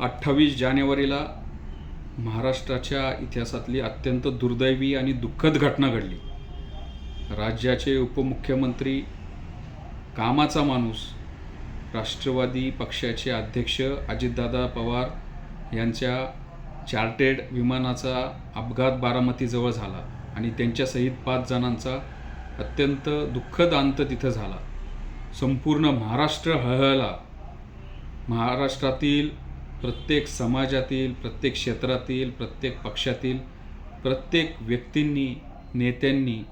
अठ्ठावीस जानेवारीला महाराष्ट्राच्या इतिहासातली अत्यंत दुर्दैवी आणि दुःखद घटना घडली. राज्याचे उपमुख्यमंत्री कामाचा माणूस राष्ट्रवादी पक्षाचे अध्यक्ष अजितदादा पवार यांच्या चार्टेड विमानाचा अपघात बारामतीजवळ झाला आणि त्यांच्यासहित पाच जणांचा अत्यंत दुःखद अंत तिथं झाला. संपूर्ण महाराष्ट्र हळहळला. महाराष्ट्रातील प्रत्येक समाजातील प्रत्येक क्षेत्रातील प्रत्येक पक्षातील प्रत्येक व्यक्तींनी नेत्यांनी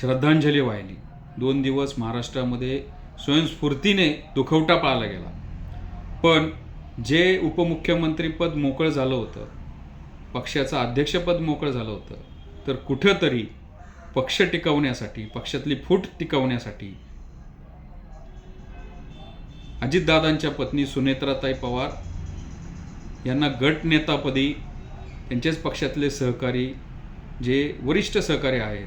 श्रद्धांजली वाहिली. दोन दिवस महाराष्ट्रामध्ये स्वयंस्फूर्तीने दुखवटा पाळला गेला. पण जे उपमुख्यमंत्रीपद मोकळं झालं होतं पक्षाचं अध्यक्षपद मोकळं झालं होतं तर कुठंतरी पक्ष टिकवण्यासाठी पक्षातली फूट टिकवण्यासाठी अजितदादांच्या पत्नी सुनेत्राताई पवार यांना गटनेतापदी त्यांच्याच त्यांचेच पक्षातले सहकारी जे वरिष्ठ सहकारी आहेत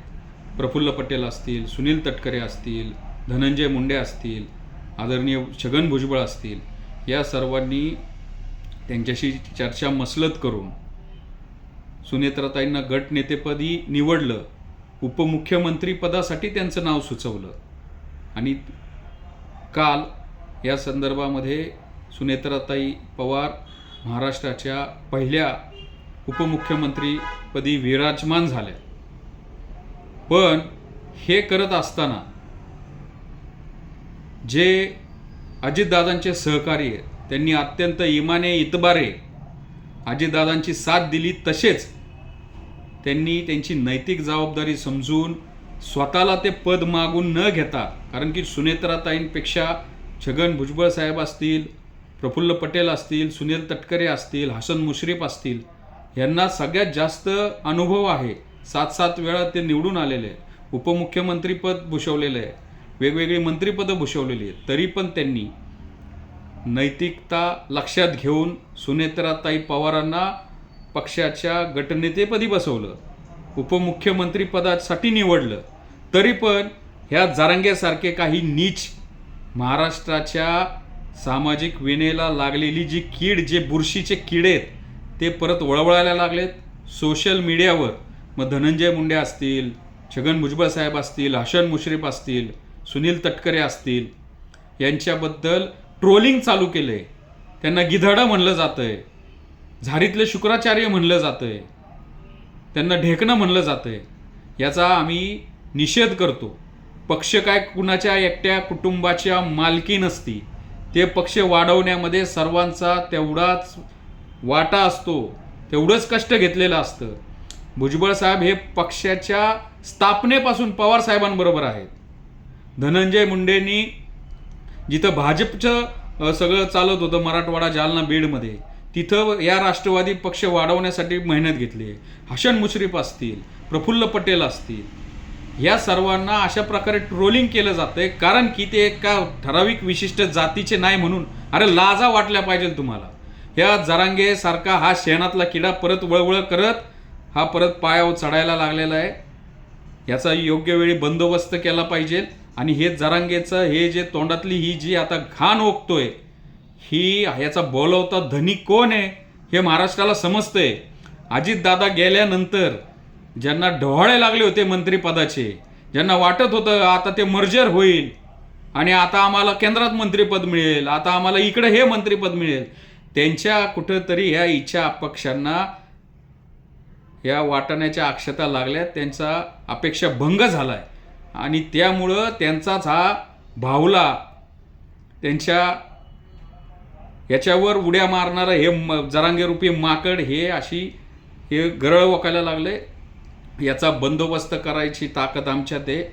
प्रफुल्ल पटेल असतील सुनील तटकरे असतील धनंजय मुंडे असतील आदरणीय छगन भुजबळ असतील या सर्वांनी त्यांच्याशी चर्चा मसलत करून सुनेत्राताईंना गटनेतेपदी निवडलं. उपमुख्यमंत्रीपदासाठी त्यांचं नाव सुचवलं. आणि काल या संदर्भामध्ये सुनेत्राताई पवार महाराष्ट्राच्या पहिल्या उपमुख्यमंत्रीपदी विराजमान झाल्या. पण हे करत असताना जे अजितदादांचे सहकारी आहेत त्यांनी अत्यंत इमाने इतबारे अजितदादांची साथ दिली तसेच त्यांनी त्यांची नैतिक जबाबदारी समजून स्वतःला ते पद मागून न घेता कारण की सुनेत्राताईंपेक्षा छगन भुजबळ साहेब असतील प्रफुल्ल पटेल असतील सुनील तटकरे असतील हसन मुश्रीफ असतील यांना सगळ्यात जास्त अनुभव आहे. सात सात वेळा ते निवडून आलेले आहेत. उपमुख्यमंत्रीपद भूषवलेलं आहे. वेगवेगळी मंत्रिपदं भूषवलेली आहेत. तरी पण त्यांनी नैतिकता लक्षात घेऊन सुनेत्राताई पवारांना पक्षाच्या गटनेतेपदी बसवलं. उपमुख्यमंत्रीपदासाठी निवडलं. तरी पण ह्या जारंग्यासारखे काही नीच महाराष्ट्राच्या सामाजिक विनेला लागलेली जी कीड जे बुरशीचे किडे आहेत ते परत वळवळायला लागलेत. सोशल मीडियावर मग धनंजय मुंडे असतील छगन भुजबळ साहेब असतील हसन मुश्रीफ असतील सुनील तटकरे असतील यांच्याबद्दल ट्रोलिंग चालू केलं आहे त्यांना गिधाडं म्हणलं जातं आहे झारीतले शुक्राचार्य म्हणलं जातं आहे त्यांना ढेकणं म्हणलं जातं आहे याचा आम्ही निषेध करतो. पक्ष काय कुणाच्या एकट्या कुटुंबाच्या मालकी नसती ते पक्ष वाढवण्यामध्ये सर्वांचा तेवढाच वाटा असतो तेवढंच कष्ट घेतलेलं असतं. भुजबळ साहेब हे पक्षाच्या स्थापनेपासून पवार साहेबांबरोबर आहेत. धनंजय मुंडेंनी जिथं भाजपचं सगळं चालत होतं मराठवाडा जालना बीडमध्ये तिथं या राष्ट्रवादी पक्ष वाढवण्यासाठी मेहनत घेतली आहे. हसन मुश्रीफ असतील प्रफुल्ल पटेल असतील या सर्वांना अशा प्रकारे ट्रोलिंग केलं जातंय कारण की ते एका ठराविक विशिष्ट जातीचे नाही म्हणून अरे लाजा वाटल्या पाहिजे तुम्हाला. ह्या जरांगे सारखा हा शेणातला किडा परत वळवळ करत हा परत पायावर चढायला लागलेला आहे. याचा योग्य वेळी बंदोबस्त केला पाहिजे. आणि हे जरांगेचं हे जे तोंडातली ही जी आता घाण ओकतोय ही याचा बोलवता धनी कोण आहे हे महाराष्ट्राला समजतंय. अजितदादा गेल्यानंतर ज्यांना ढोहाळे लागले होते मंत्रिपदाचे ज्यांना वाटत होतं आता ते मर्जर होईल आणि आता आम्हाला केंद्रात मंत्रिपद मिळेल आता आम्हाला इकडे हे मंत्रिपद मिळेल. त्यांच्या कुठंतरी ह्या इच्छा अपक्षांना या वाटण्याच्या अक्षता लागल्या त्यांचा अपेक्षा भंग झालाय. आणि त्यामुळं त्यांचाच हा भावला त्यांच्या याच्यावर उड्या मारणारं हे म जरांगे रूपी माकड हे अशी हे गरळ वकायला लागले. याचा बंदोबस्त करायची ताकद आमच्यात आहे.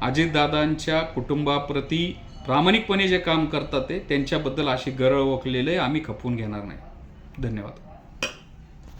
अजितदादांच्या कुटुंबाप्रती प्रामाणिकपणे जे काम करतात ते त्यांच्याबद्दल अशी गरळ ओकलेले आम्ही खपवून घेणार नाही. धन्यवाद.